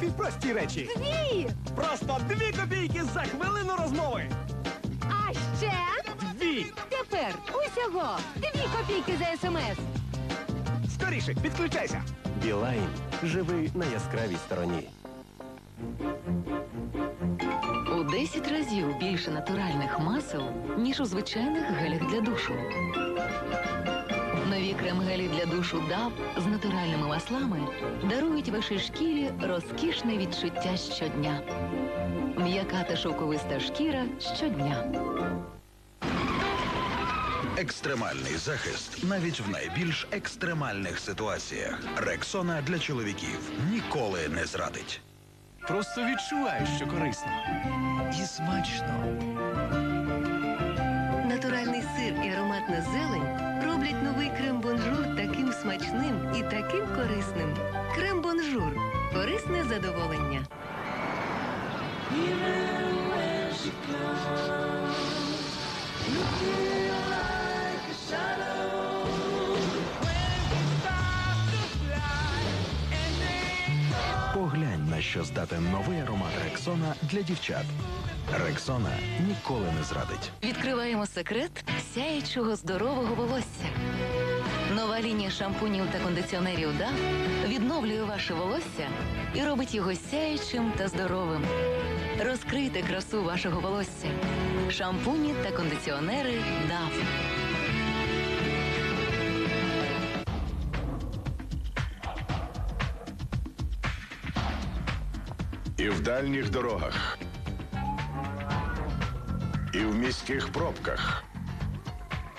Дві прості речі. Дві! Просто дві копійки за хвилину розмови. А ще Дві. тепер усього дві копійки за смс. Скоріше, підключайся. Білайн живи на яскравій стороні. У 10 разів більше натуральних масел, ніж у звичайних гелях для душу. Нові крем-гелі для душу DAV з натуральними маслами дарують вашій шкірі розкішне відчуття щодня. М'яка та шовковиста шкіра щодня. Екстремальний захист навіть в найбільш екстремальних ситуаціях. Рексона для чоловіків ніколи не зрадить. Просто відчуваєш, що корисно. І смачно. Натуральний сир і ароматна зелень задоволення. Поглянь, на що здатен новий аромат Рексона для дівчат. Рексона ніколи не зрадить. Відкриваємо секрет сяючого здорового волосся. Нова лінія шампунів та кондиціонерів DAF відновлює ваше волосся і робить його сяючим та здоровим. Розкрийте красу вашого волосся. Шампуні та кондиціонери DAF. І в дальніх дорогах, і в міських пробках,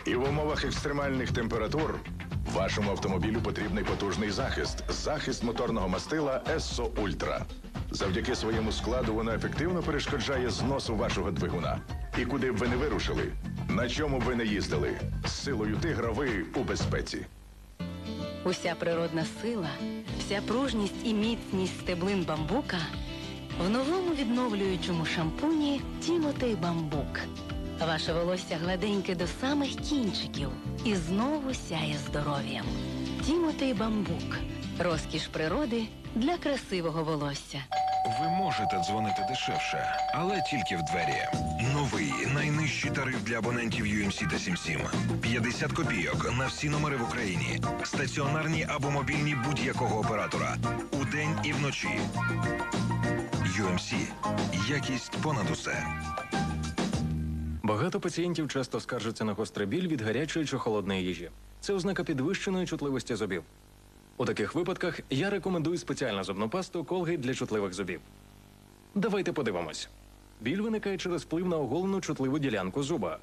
і в умовах екстремальних температур вашому автомобілю потрібний потужний захист. Захист моторного мастила Ессо Ультра. Завдяки своєму складу воно ефективно перешкоджає зносу вашого двигуна. І куди б ви не вирушили, на чому б ви не їздили, з силою тигра ви у безпеці. Уся природна сила, вся пружність і міцність стеблин бамбука в новому відновлюючому шампуні Тімотей Бамбук. Ваше волосся гладеньке до самих кінчиків і знову сяє здоров'ям. Тімотей Бамбук. Розкіш природи для красивого волосся. Ви можете дзвонити дешевше, але тільки в двері. Новий найнижчий тариф для абонентів UMC та 77. 50 копійок на всі номери в Україні. Стаціонарні або мобільні будь-якого оператора. Удень і вночі. UMC. Якість понад усе. Багато пацієнтів часто скаржаться на гострий біль від гарячої чи холодної їжі. Це ознака підвищеної чутливості зубів. У таких випадках я рекомендую спеціальну зубну пасту Colgate для чутливих зубів. Давайте подивимось. Біль виникає через вплив на оголену чутливу ділянку зуба.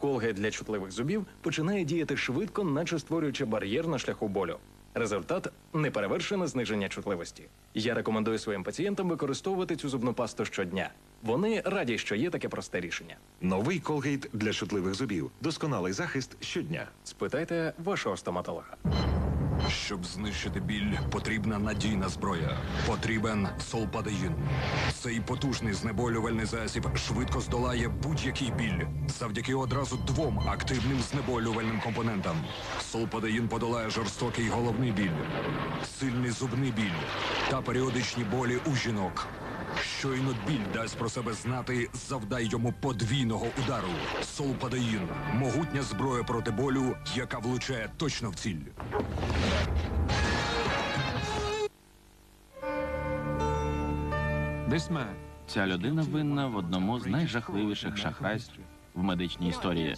Colgate для чутливих зубів починає діяти швидко, наче створюючи бар'єр на шляху болю. Результат неперевершене зниження чутливості. Я рекомендую своїм пацієнтам використовувати цю зубну пасту щодня. Вони раді, що є таке просте рішення. Новий Colgate для чутливих зубів. Досконалий захист щодня. Спитайте вашого стоматолога. Щоб знищити біль, потрібна надійна зброя. Потрібен солпадеїн. Цей потужний знеболювальний засіб швидко здолає будь-який біль завдяки одразу двом активним знеболювальним компонентам. Солпадеїн подолає жорстокий головний біль, сильний зубний біль та періодичні болі у жінок. Щойно біль дасть про себе знати, завдай йому подвійного удару. Солпадеїн могутня зброя проти болю, яка влучає точно в ціль. Ця людина винна в одному з найжахливіших шахрайств в медичній історії.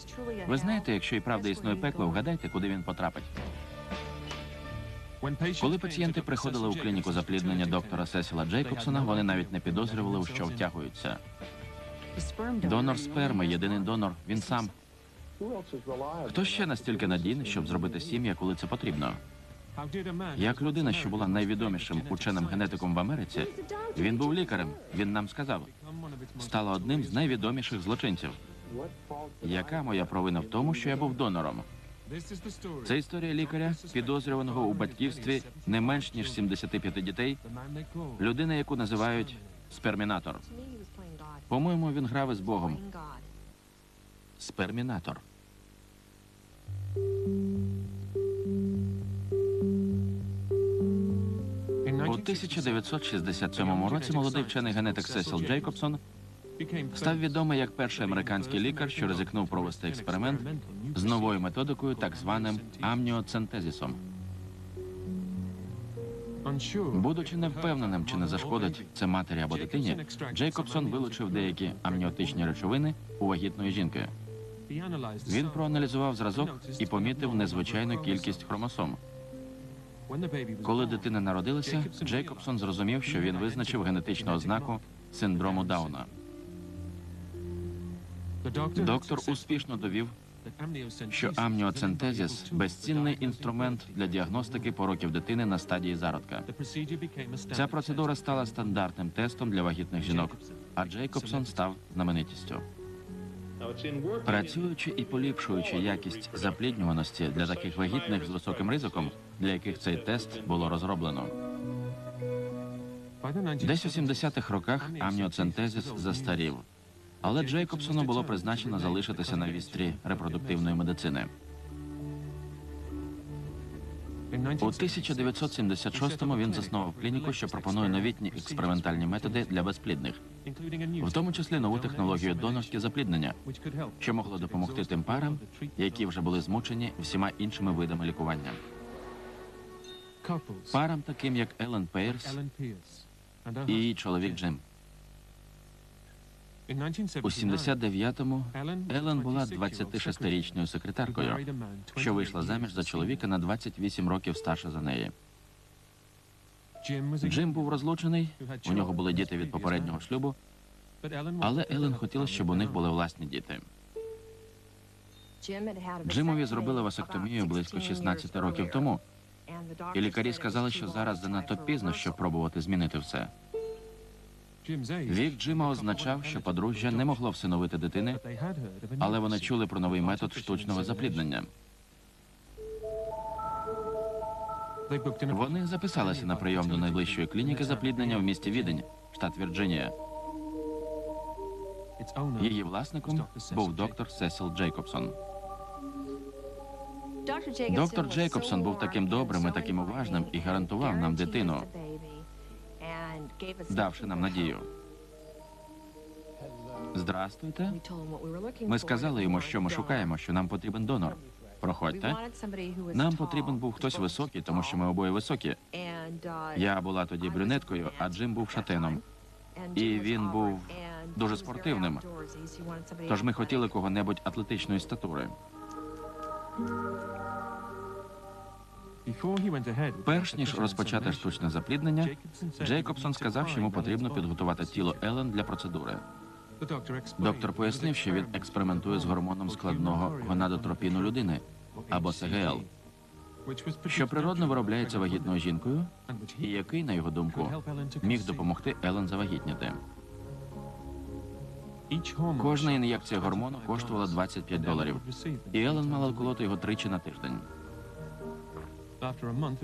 Ви знаєте, якщо і правда існує пекло, вгадайте, куди він потрапить. Коли пацієнти приходили у клініку запліднення доктора Сесіла Джейкобсона, вони навіть не підозрювали, у що втягуються. Донор сперми, єдиний донор, він сам. Хто ще настільки надійний, щоб зробити сім'я, коли це потрібно? Як людина, що була найвідомішим ученим генетиком в Америці, він був лікарем. Він нам сказав, стала одним з найвідоміших злочинців. Яка моя провина в тому, що я був донором? Це історія лікаря, підозрюваного у батьківстві не менш ніж 75 дітей, людина, яку називають спермінатор. По-моєму, він грав із Богом. Спермінатор. У 1967 році молодий вчений генетик Сесіл Джейкобсон став відомий як перший американський лікар, що ризикнув провести експеримент з новою методикою, так званим амніоцентезісом. Будучи невпевненим, чи не зашкодить це матері або дитині, Джейкобсон вилучив деякі амніотичні речовини у вагітної жінки. Він проаналізував зразок і помітив незвичайну кількість хромосом. Коли дитина народилася, Джейкобсон зрозумів, що він визначив генетичну ознаку синдрому Дауна. Доктор успішно довів, що амніоцентезіс безцінний інструмент для діагностики пороків дитини на стадії зародка. Ця процедура стала стандартним тестом для вагітних жінок, а Джейкобсон став знаменитістю. Працюючи і поліпшуючи якість запліднюваності для таких вагітних з високим ризиком, для яких цей тест було розроблено. Десь у 70-х роках амніоцентезіс застарів, але Джейкобсону було призначено залишитися на вістрі репродуктивної медицини. У 1976-му він заснував клініку, що пропонує новітні експериментальні методи для безплідних, в тому числі нову технологію донорське запліднення, що могло допомогти тим парам, які вже були змучені всіма іншими видами лікування. Парам, таким як Елен Пейрс і її чоловік Джим. У 79-му Елен була 26-річною секретаркою, що вийшла заміж за чоловіка на 28 років старше за неї. Джим був розлучений, у нього були діти від попереднього шлюбу, але Елен хотіла, щоб у них були власні діти. Джимові зробили васектомію близько 16 років тому, і лікарі сказали, що зараз занадто пізно, щоб пробувати змінити все. Вік Джима означав, що подружжя не могло всиновити дитини, але вони чули про новий метод штучного запліднення. Вони записалися на прийом до найближчої клініки запліднення в місті Відень, штат Вірджинія. Її власником був доктор Сесіл Джейкобсон. Доктор Джейкобсон був таким добрим і таким уважним і гарантував нам дитину, давши нам надію. Здрастуйте. Ми сказали йому, що ми шукаємо, що нам потрібен донор. Проходьте. Нам потрібен був хтось високий, тому що ми обоє високі. Я була тоді брюнеткою, а Джим був шатеном. І він був дуже спортивним. Тож ми хотіли кого-небудь атлетичної статури. Перш ніж розпочати штучне запліднення, Джейкобсон сказав, що йому потрібно підготувати тіло Елен для процедури. Доктор пояснив, що він експериментує з гормоном складного гонадотропіну людини або СГЛ, що природно виробляється вагітною жінкою, і який, на його думку, міг допомогти Елен завагітніти. Кожна ін'єкція гормону коштувала 25 доларів, і Елен мала вколоти його тричі на тиждень.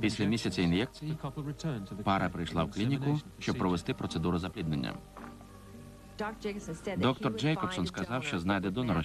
Після місяця ін'єкцій пара прийшла в клініку, щоб провести процедуру запліднення. Доктор Джейкобсон сказав, що знайде донора